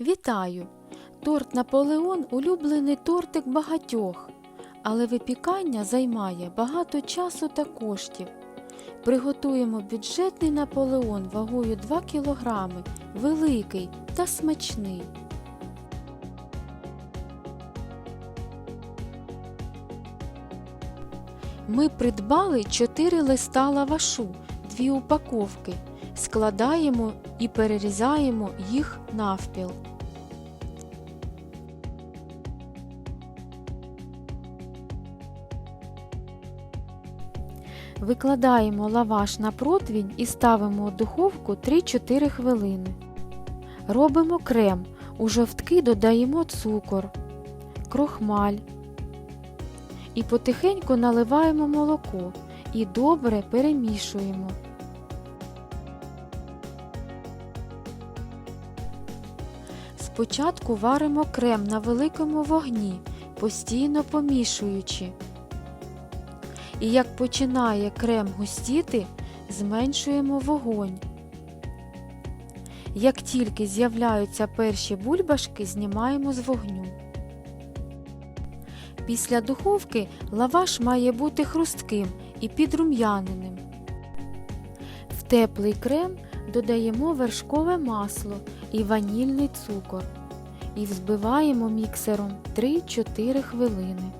Вітаю! Торт Наполеон улюблений тортик багатьох, але випікання займає багато часу та коштів. Приготуємо бюджетний Наполеон вагою 2 кг, великий та смачний. Ми придбали 4 листа лавашу, 2 упаковки. Складаємо і перерізаємо їх навпіл. Викладаємо лаваш на противінь і ставимо у духовку 3-4 хвилини. Робимо крем. У жовтки додаємо цукор, крохмаль і потихеньку наливаємо молоко і добре перемішуємо. Спочатку варимо крем на великому вогні, постійно помішуючи. І як починає крем густіти, зменшуємо вогонь. Як тільки з'являються перші бульбашки, знімаємо з вогню. Після духовки лаваш має бути хрустким і підрум'яненим. В теплий крем додаємо вершкове масло і ванільний цукор і взбиваємо міксером 3-4 хвилини.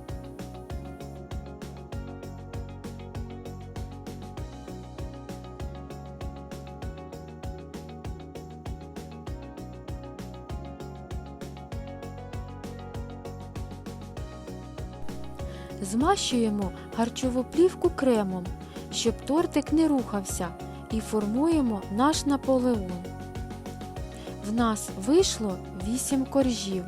Змащуємо харчову плівку кремом, щоб тортик не рухався, і формуємо наш наполеон. В нас вийшло 8 коржів.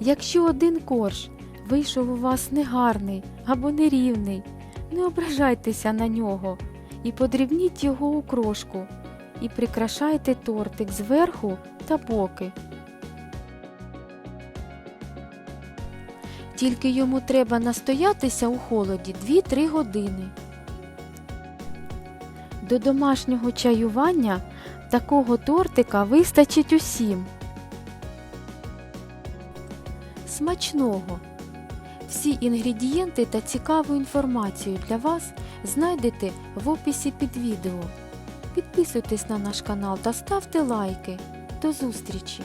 Якщо один корж вийшов у вас негарний або нерівний, не ображайтеся на нього і подрібніть його у крошку і прикрашайте тортик зверху та боки. Тільки йому треба настоятися у холоді 2-3 години. До домашнього чаювання такого тортика вистачить усім. Смачного! Всі інгредієнти та цікаву інформацію для вас знайдете в описі під відео. Підписуйтесь на наш канал та ставте лайки. До зустрічі!